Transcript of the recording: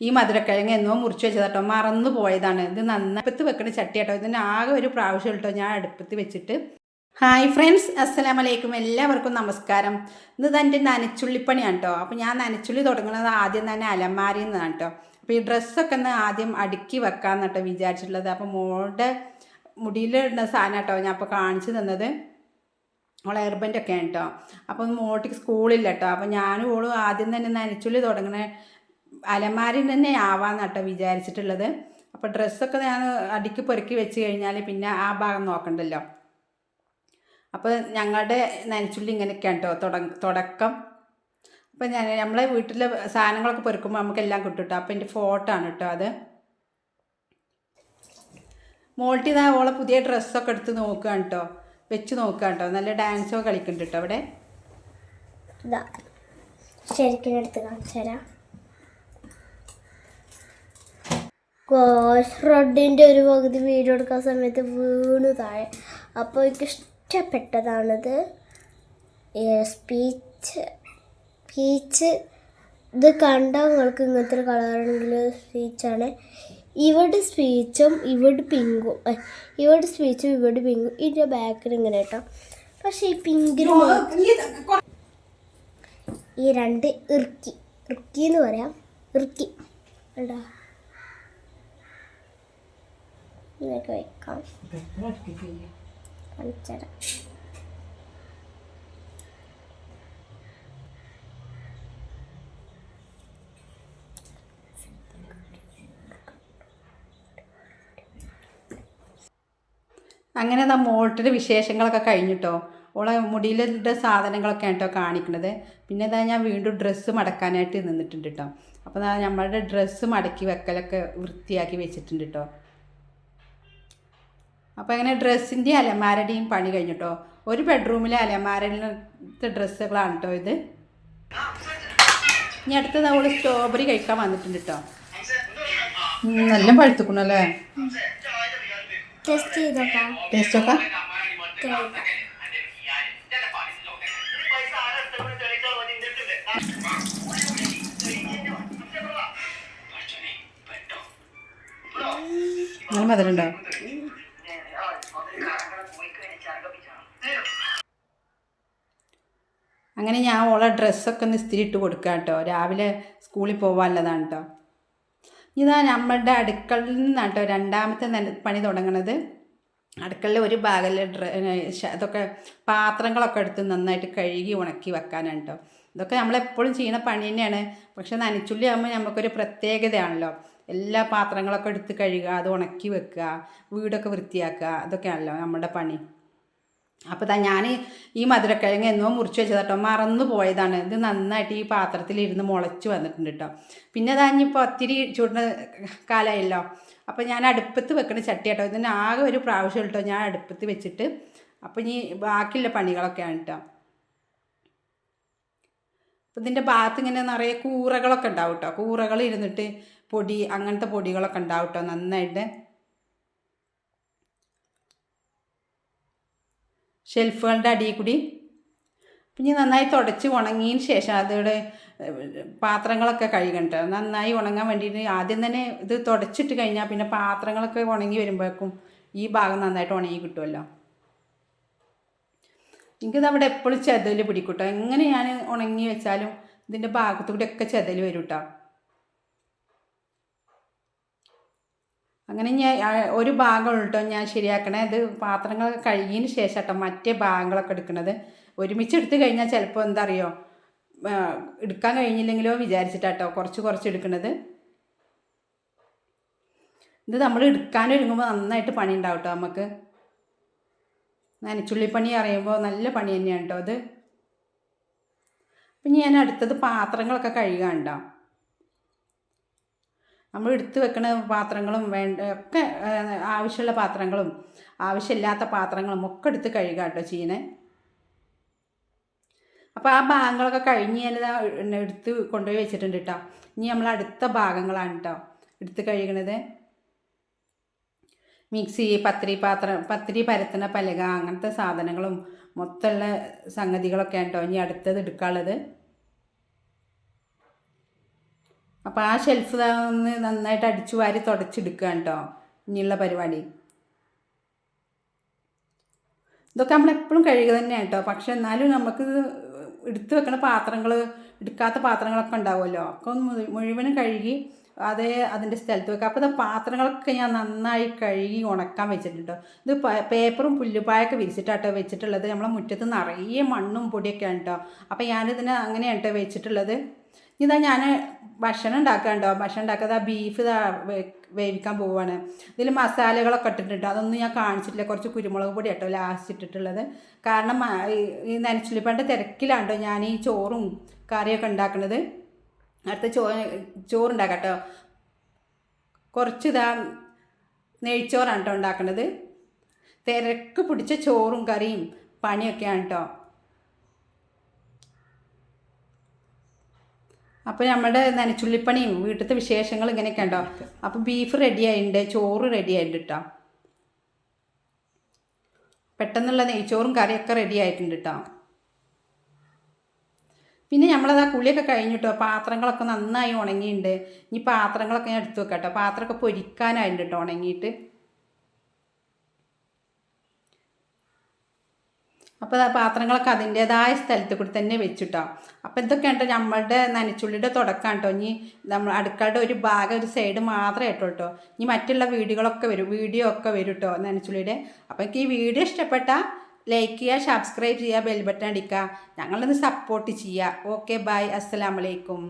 ഈ മധുരക്കിഴങ്ങ് എന്നോ മുറിച്ച് വെച്ചത് കേട്ടോ മറന്നു പോയതാണ്. ഇത് നന്നപ്പത്ത് വെക്കണ ചട്ടി കേട്ടോ ഇതിന് ആകെ ഒരു പ്രാവശ്യം കേട്ടോ ഞാൻ അടുപ്പത്ത് വെച്ചിട്ട്. ഹായ് ഫ്രണ്ട്സ് അസ്സലാം വലൈക്കും എല്ലാവർക്കും നമസ്കാരം. ഇന്ന് എന്റെ നനച്ചുള്ളിപ്പണിയാണ് കേട്ടോ അപ്പോൾ ഞാൻ നനച്ചുള്ളി തുടങ്ങുന്നത് ആദ്യം തന്നെ അലമാരിയിൽ നിന്നാണ് കേട്ടോ അപ്പോൾ ഈ ഡ്രസ്സൊക്കെ ഒന്ന് ആദ്യം അടുക്കി വെക്കാമെന്ന് കേട്ടോ വിചാരിച്ചിട്ടുള്ളത്. അപ്പോൾ മോളുടെ മുടിയിലിടുന്ന സാധനം കേട്ടോ ഞാൻ അപ്പോൾ കാണിച്ചു തന്നത്. അവളെ എയർബൻഡൊക്കെ ഒക്കെയാണ് കേട്ടോ അപ്പം മോട്ടിക്ക് സ്കൂളില്ല കേട്ടോ അപ്പം ഞാനും ഓളും ആദ്യം തന്നെ നനച്ചുള്ളി തുടങ്ങണ അലമാരിൽ തന്നെ ആവാന്ന് കേട്ടോ വിചാരിച്ചിട്ടുള്ളത്. അപ്പോൾ ഡ്രസ്സൊക്കെ ഞാൻ അടുക്കി പൊറുക്കി വെച്ച് കഴിഞ്ഞാൽ പിന്നെ ആ ഭാഗം നോക്കണ്ടല്ലോ. അപ്പോൾ ഞങ്ങളുടെ നനച്ചുള്ളി ഇങ്ങനെയൊക്കെയാണ് കേട്ടോ തുട തുടക്കം. അപ്പോൾ ഞാൻ നമ്മളെ വീട്ടിലെ സാധനങ്ങളൊക്കെ പൊറുക്കുമ്പോൾ നമുക്കെല്ലാം കിട്ടും കേട്ടോ അപ്പം എന്റെ ഫോട്ടോ ആണ് കേട്ടോ അത്. മോൾട്ടി ഇതാ ഓളെ പുതിയ ഡ്രസ്സൊക്കെ എടുത്ത് നോക്കുകയാണ് കേട്ടോ വെച്ച് നോക്കുകയാണ് കേട്ടോ നല്ല ഡാൻസൊക്കെ കളിക്കുന്നുണ്ട് കേട്ടോ അവിടെ. ശരിക്കും എടുത്ത് കാണിച്ചു തരാം. ഗോസ് റോഡിന്റെ ഒരു പകുതി വീഡിയോ എടുക്കാൻ സമയത്ത് വീണു താഴെ. അപ്പോൾ എനിക്ക് ഇഷ്ടപ്പെട്ടതാണത്. സ്പീച്ച് പീച്ച് ഇത് കണ്ടാൽ നിങ്ങൾക്ക് ഇങ്ങനത്തെ ഒരു കളറാണെങ്കിൽ സ്പീച്ചാണ് ഇവിടെ സ്പീച്ചും ഇവിടെ പിങ്കും. ഇവിടെ സ്പീച്ചും ഇവിടെ പിങ്കും. ഇതിന്റെ ബാക്കിൽ ഇങ്ങനെ കേട്ടോ. പക്ഷേ ഈ പിങ്കിന് ഈ രണ്ട് ഇറുക്കി. ഇറുക്കി എന്ന് പറയാം. ഇറുക്കി. എടാ ഇതൊക്കെ വെക്കാം. കാണിച്ചുതരാം. അങ്ങനെ നാ മോൾട്ടിന്റെ വിശേഷങ്ങളൊക്കെ കഴിഞ്ഞിട്ടോ? ഓളെ മുടിയിലിട്ട സാധനങ്ങളൊക്കെ കേട്ടോ കാണിക്കണത്. പിന്നെ ഇതാ ഞാൻ വീണ്ടും ഡ്രസ്സ് മടക്കാനായിട്ട് നിന്നിട്ടുണ്ട് കേട്ടോ അപ്പോൾ നമ്മളുടെ ഡ്രസ്സ് മടക്കി വെക്കലൊക്കെ വൃത്തിയാക്കി വെച്ചിട്ടുണ്ട് കേട്ടോ അപ്പോൾ അങ്ങനെ ഡ്രസ്സിന്റെ അലമാരയുടെയും പണി കഴിഞ്ഞിട്ടോ? ഒരു ബെഡ്റൂമിലെ അലമാരയിലത്തെ ഡ്രസ്സുകളാണ് കേട്ടോ ഇത്. ഇനി അടുത്തത് അവൾ സ്ട്രോബെറി കഴിക്കാൻ വന്നിട്ടുണ്ട് കേട്ടോ നല്ല പഴുത്തുക്കണല്ലേ ടെസ്റ്റ് ചെയ്തോക്കാം. ടേസ്റ്റൊക്കെ കേൾക്കാം നല്ല മധുരമുണ്ടോ അങ്ങനെ ഞാൻ ഓളെ ഡ്രസ്സൊക്കെ ഒന്ന് ഇസ്തിരി ഇട്ട് കൊടുക്കാം കേട്ടോ രാവിലെ സ്കൂളിൽ പോകാനുള്ളതാണ് കേട്ടോ ഇതാ നമ്മളുടെ അടുക്കളയിൽ നിന്നാണ് കേട്ടോ രണ്ടാമത്തെ പണി തുടങ്ങണത്. അടുക്കളയിലെ ഒരു ഭാഗത്തിൽ ഇതൊക്കെ പാത്രങ്ങളൊക്കെ എടുത്ത് നന്നായിട്ട് കഴുകി ഉണക്കി വെക്കാനാണ് കേട്ടോ ഇതൊക്കെ നമ്മളെപ്പോഴും ചെയ്യുന്ന പണി തന്നെയാണ്. പക്ഷെ നനച്ചുള്ളി ആകുമ്പോൾ നമുക്കൊരു പ്രത്യേകതയാണല്ലോ. എല്ലാ പാത്രങ്ങളൊക്കെ എടുത്ത് കഴുകുക അത് ഉണക്കി വെക്കുക വീടൊക്കെ വൃത്തിയാക്കുക അതൊക്കെയാണല്ലോ നമ്മുടെ പണി. അപ്പോൾ ഇതാ ഞാൻ ഈ മധുരക്കിഴങ്ങ് എന്നോ മുറിച്ച് വെച്ചത് കേട്ടോ മറന്നു പോയതാണ്. ഇത് നന്നായിട്ട് ഈ പാത്രത്തിലിരുന്ന് മുളച്ച് വന്നിട്ടുണ്ട് കേട്ടോ പിന്നെ അതാ ഇനിയിപ്പോൾ ഒത്തിരി ചൂടുന്ന കാലമായല്ലോ അപ്പോൾ ഞാൻ അടുപ്പത്ത് വെക്കണ ചട്ടി കേട്ടോ ഇതിന് ആകെ ഒരു പ്രാവശ്യം കേട്ടോ ഞാൻ അടുപ്പത്ത് വെച്ചിട്ട്. അപ്പോൾ ഇനി ബാക്കിയുള്ള പണികളൊക്കെയാണ് കേട്ടോ അപ്പോൾ ഇതിന്റെ ഭാഗത്ത് ഇങ്ങനെ നിറയെ കൂറകളൊക്കെ ഉണ്ടാവും കേട്ടോ കൂറകൾ ഇരുന്നിട്ട് പൊടി അങ്ങനത്തെ പൊടികളൊക്കെ ഉണ്ടാവും കേട്ടോ നന്നായിട്ട്. ഷെൽഫുകളുടെ അടിയിൽ കൂടി. പിന്നെ നന്നായി തുടച്ച് ഉണങ്ങിയതിന് ശേഷം അതിവിടെ പാത്രങ്ങളൊക്കെ കഴുകണ്ട. നന്നായി ഉണങ്ങാൻ വേണ്ടിയിട്ട് ആദ്യം തന്നെ ഇത് തുടച്ചിട്ട് കഴിഞ്ഞാൽ പിന്നെ പാത്രങ്ങളൊക്കെ ഉണങ്ങി വരുമ്പോഴേക്കും ഈ ഭാഗം നന്നായിട്ട് ഉണങ്ങി കിട്ടുമല്ലോ എനിക്കിത് അവിടെ എപ്പോഴും ചെതൽ പിടിക്കൂട്ടോ. എങ്ങനെ ഞാൻ ഉണങ്ങി വെച്ചാലും ഇതിന്റെ ഭാഗത്തു ഒക്കെ ചെതൽ വരും കേട്ടോ അങ്ങനെ ഞാൻ ഒരു ഭാഗം കേട്ടോ ഞാൻ ശരിയാക്കണേ. ഇത് പാത്രങ്ങളൊക്കെ കഴുകിയതിന് ശേഷം കേട്ടോ മറ്റേ ഭാഗങ്ങളൊക്കെ എടുക്കുന്നത് ഒരുമിച്ച് എടുത്തു കഴിഞ്ഞാൽ ചിലപ്പോൾ എന്താ അറിയോ എടുക്കാൻ കഴിഞ്ഞില്ലെങ്കിലോ വിചാരിച്ചിട്ടാട്ടോ കുറച്ച് കുറച്ച് എടുക്കുന്നത് ഇത് നമ്മൾ എടുക്കാനൊരുങ്ങുമ്പോൾ നന്നായിട്ട് പണി ഉണ്ടാവും കേട്ടോ നമുക്ക് നനച്ചുള്ളിപ്പണി അറിയുമ്പോൾ നല്ല പണി തന്നെയാണ് കേട്ടോ അത്. അപ്പം ഞാൻ അടുത്തത് പാത്രങ്ങളൊക്കെ കഴുകാനുണ്ടോ നമ്മൾ എടുത്ത് വെക്കുന്ന പാത്രങ്ങളും വേണ്ട ഒക്കെ ആവശ്യമുള്ള പാത്രങ്ങളും ആവശ്യമില്ലാത്ത പാത്രങ്ങളും ഒക്കെ എടുത്ത് കഴുകാം കേട്ടോ ചീനെ അപ്പോൾ ആ ഭാഗങ്ങളൊക്കെ കഴിഞ്ഞ് ഞാൻ എടുത്ത് കൊണ്ടുപോയി വെച്ചിട്ടുണ്ട് കേട്ടോ. ഇനി നമ്മൾ അടുത്ത ഭാഗങ്ങളാണ് കേട്ടോ എടുത്ത് കഴുകണത്. മിക്സി പത്തിരി പാത്രം പത്തിരി പരത്തുന്ന പലക അങ്ങനത്തെ സാധനങ്ങളും മൊത്തമുള്ള സംഗതികളൊക്കെയാണ് കേട്ടോ ഇനി അടുത്തത് എടുക്കാനുള്ളത്. അപ്പോൾ ആ ഷെൽഫ് ഒന്ന് നന്നായിട്ട് അടിച്ചു വാരി തുടച്ചെടുക്കുക കേട്ടോ ഇനിയുള്ള പരിപാടി. ഇതൊക്കെ നമ്മളെപ്പോഴും കഴുകുക തന്നെയാണ് കേട്ടോ പക്ഷെ എന്നാലും നമുക്ക് എടുത്തു വെക്കുന്ന പാത്രങ്ങൾ എടുക്കാത്ത പാത്രങ്ങളൊക്കെ ഉണ്ടാവുമല്ലോ. ഒക്കെ ഒന്ന് മുഴുവനും കഴുകി അതേ അതിന്റെ സ്ഥലത്ത് വെക്കുക അപ്പോൾ പാത്രങ്ങളൊക്കെ ഞാൻ നന്നായി കഴുകി ഉണക്കാൻ വെച്ചിട്ടുണ്ട് ഇത് പേപ്പറും പുല്ലുപായൊക്കെ വിരിച്ചിട്ടാട്ടോ വെച്ചിട്ടുള്ളത്. നമ്മളെ മുറ്റത്ത് നിറയെ മണ്ണും പൊടിയൊക്കെയാണ് കേട്ടോ അപ്പോൾ ഞാനിതിനെ അങ്ങനെയാണ് കേട്ടോ വെച്ചിട്ടുള്ളത്. ഇതാ ഞാൻ ഭക്ഷണം ഉണ്ടാക്കാണ്ടോ ഭക്ഷണം ഉണ്ടാക്കാതെ ആ ബീഫ് ഇതാ വേവിക്കാൻ പോവുകയാണ് ഇതിൽ മസാലകളൊക്കെ ഇട്ടിട്ടുണ്ട്. അതൊന്നും ഞാൻ കാണിച്ചിട്ടില്ല. കുറച്ച് കുരുമുളക് പൊടി കേട്ടോ ലാസ്റ്റ് ഇട്ടിട്ടുള്ളത്. കാരണം ഈ- നനച്ചുള്ളിപ്പണ്ട് തിരക്കിലാണ്ടോ ഞാൻ ഈ ചോറും കറിയൊക്കെ ഉണ്ടാക്കുന്നത് അടുത്ത ചോ ചോറുണ്ടാക്കാം കുറച്ച് ഇതാ നെയ്ച്ചോറാണ് കേട്ടോ ഉണ്ടാക്കുന്നത് തിരക്ക് പിടിച്ച ചോറും കറിയും പണിയൊക്കെയാണ് കേട്ടോ അപ്പോൾ നമ്മുടെ നനച്ചുള്ളിപ്പണിയും വീട്ടിലത്തെ വിശേഷങ്ങൾ ഇങ്ങനെയൊക്കെ ഉണ്ടോ? അപ്പോൾ ബീഫ് റെഡി ആയിട്ടുണ്ട് ചോറ് റെഡി ആയിട്ടുണ്ട് കേട്ടോ പെട്ടെന്നുള്ള നെയ്ച്ചോറും കറിയൊക്കെ റെഡി ആയിട്ടുണ്ട് കേട്ടോ പിന്നെ നമ്മളത് ആ കുളിയൊക്കെ കഴിഞ്ഞിട്ടോ പാത്രങ്ങളൊക്കെ നന്നായി ഉണങ്ങിയിട്ടുണ്ട് ഇനി പാത്രങ്ങളൊക്കെ ഞാൻ എടുത്തു വെക്കാം കേട്ടോ പാത്രമൊക്കെ പൊരിക്കാനായിട്ടുണ്ട് കേട്ടോ ഉണങ്ങിയിട്ട്. അപ്പോൾ ആ പാത്രങ്ങളൊക്കെ അതിന്റേതായ സ്ഥലത്ത് കൂടി തന്നെ വെച്ചിട്ടോ. അപ്പോൾ ഇതൊക്കെയാണ് നമ്മളുടെ നനച്ചുള്ളിയുടെ തുടക്കം കേട്ടോ ഇനി നമ്മൾ അടുക്കളയുടെ ഒരു ഭാഗം ഒരു സൈഡ് മാത്രമേ കേട്ടോ കേട്ടോ ഇനി മറ്റുള്ള വീഡിയോകളൊക്കെ വരും വീഡിയോ ഒക്കെ വരും കേട്ടോ നനച്ചുള്ളിയുടെ. അപ്പോൾ എനിക്ക് ഈ വീഡിയോ ഇഷ്ടപ്പെട്ടാൽ ലൈക്ക് ചെയ്യുക സബ്സ്ക്രൈബ് ചെയ്യുക ബെൽ ബട്ടൺ അടിക്കുക. ഞങ്ങളൊന്ന് സപ്പോർട്ട് ചെയ്യുക. ഓക്കെ ബൈ അസ്സലാമലൈക്കും